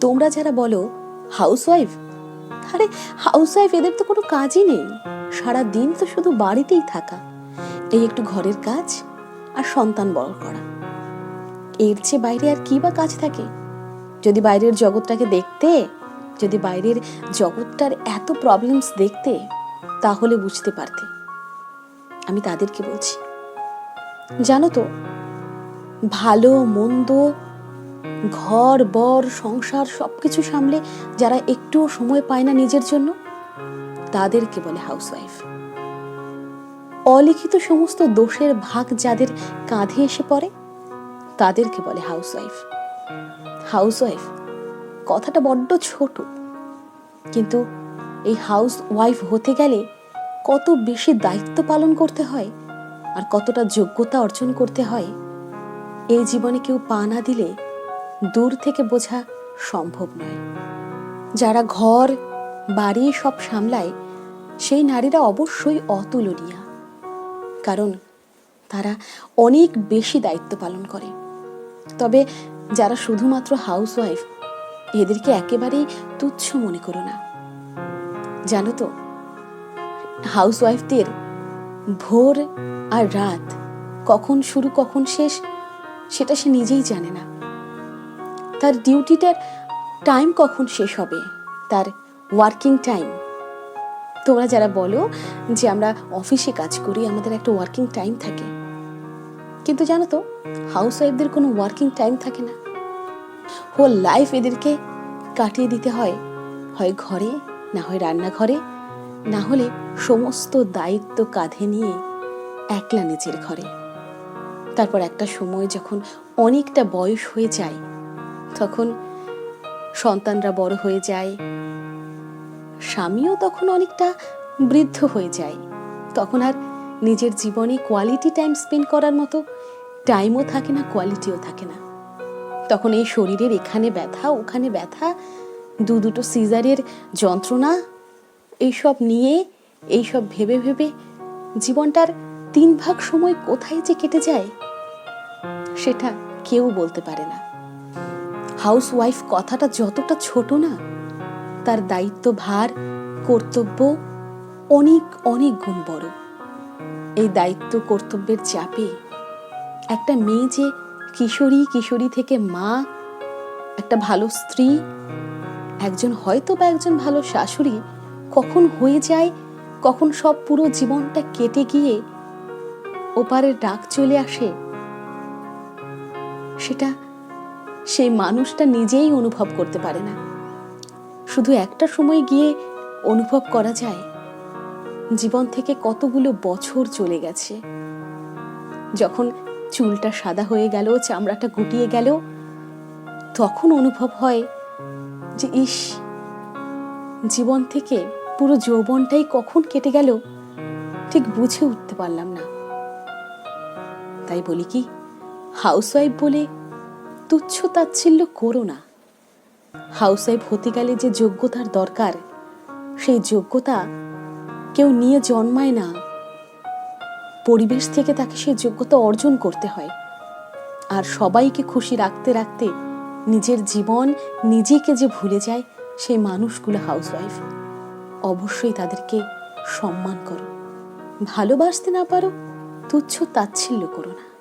তোমরা যারা বলো হাউসওয়াইফ আরে হাউসওয়াইফ এদের তো কোনো কাজই নেই। সারা দিন তো শুধু বাড়িতেই থাকা। এই একটু ঘরের কাজ আর সন্তান বড় করা। এর চেয়ে বাইরে আর কি বা কাজ থাকে? যদি বাইরের জগৎটাকে দেখতে, যদি বাইরের জগৎটার এত প্রবলেমস দেখতে, তাহলে বুঝতে পারতে। আমি তাদেরকে বলছি, জানো তো, ভালো, মন্দ ঘর, বর, সংসার, সবকিছু সামলে যারা একটুও সময় পায় না নিজের জন্য, তাদেরকে বলে হাউসওয়াইফ অলিখিত সমস্ত দোষের ভাগ যাদের কাঁধে এসে পড়ে, তাদেরকে বলে হাউসওয়াইফ হাউসওয়াইফ কথাটা বড্ড ছোট, কিন্তু এই হাউস ওয়াইফ হতে গেলে কত বেশি দায়িত্ব পালন করতে হয় আর কতটা যোগ্যতা অর্জন করতে হয়, এই জীবনে কেউ পা না দিলে দূর থেকে বোঝা সম্ভব নয়। যারা ঘর, বাড়ি সব সামলায়, সেই নারীরা অবশ্যই অতুলনীয়। কারণ তারা অনেক বেশি দায়িত্ব পালন করে। তবে যারা শুধুমাত্র হাউসওয়াইফ, এদেরকে একেবারেই তুচ্ছ মনে করো না। জানো তো, হাউসওয়াইফদের ভোর আর রাত কখন শুরু, কখন শেষ, সেটা সে নিজেই জানে না। তার ডিউটিটার টাইম কখন শেষ হবে? তার ওয়ার্কিং টাইম তোমরা যারা বলো যে আমরা অফিসে কাজ করি, আমাদের একটা ওয়ার্কিং টাইম থাকে। কিন্তু জানো তো হাউস ওয়াইফদের কোনো ওয়ার্কিং টাইম থাকে না। হোল লাইফ এদেরকে কাটিয়ে দিতে হয়। হয় ঘরে, না হয় রান্নাঘরে, না হলে সমস্ত দায়িত্ব কাঁধে নিয়ে একলা নিজের ঘরে। তারপর একটা সময় যখন অনেকটা বয়স হয়ে যায় তখন সন্তানরা বড় হয়ে যায়। স্বামীও তখন অনেকটা বৃদ্ধ হয়ে যায়। তখন আর নিজের জীবনে কোয়ালিটি টাইম স্পেন্ড করার মতো টাইমও থাকে না কোয়ালিটিও থাকে না। তখন এই শরীরের এখানে ব্যথা, ওখানে ব্যথা, দু দুটো সিজারের যন্ত্রণা, এইসব নিয়ে, এইসব ভেবে ভেবে জীবনটার তিন ভাগ সময় কোথায় যে কেটে যায়, সেটা কেউ বলতে পারে না। হাউস ওয়াইফ কথাটা যতটা ছোট না, তার দায়িত্ব ভার কর্তব্য অনেক অনেক গুণ বড়। এই দায়িত্ব কর্তব্যের চাপে একটা মেয়ে যে কিশোরী কিশোরী থেকে মা, একটা ভালো স্ত্রী, একজন হয়তো বা একজন ভালো শাশুড়ি কখন হয়ে যায়, কখন সব পুরো জীবনটা কেটে গিয়ে ওপারের ডাক চলে আসে, সেটা সেই মানুষটা নিজেই অনুভব করতে পারে না। শুধু একটা সময় গিয়ে অনুভব করা যায়, জীবন থেকে কতগুলো বছর চলে গেছে। যখন চুলটা সাদা হয়ে গেল, চামড়াটা গুটিয়ে গেল, তখন অনুভব হয় যে, ইস, জীবন থেকে পুরো যৌবনটাই কখন কেটে গেল, ঠিক বুঝে উঠতে পারলাম না। তাই বলি কি হাউসওয়াইফ বলে তুচ্ছ তাচ্ছিল্য করো না। হাউসওয়াইফ হতে গেলে যে যোগ্যতার দরকার, সেই যোগ্যতা কেউ নিয়ে জন্মায় না। পরিবেশ থেকে তাকে সেই যোগ্যতা অর্জন করতে হয়। আর সবাইকে খুশি রাখতে রাখতে নিজের জীবন নিজেকে যে ভুলে যায়, সেই মানুষগুলো হাউসওয়াইফ। অবশ্যই তাদেরকে সম্মান করো। ভালোবাসতে না পারো, তুচ্ছ তাচ্ছিল্য করো না।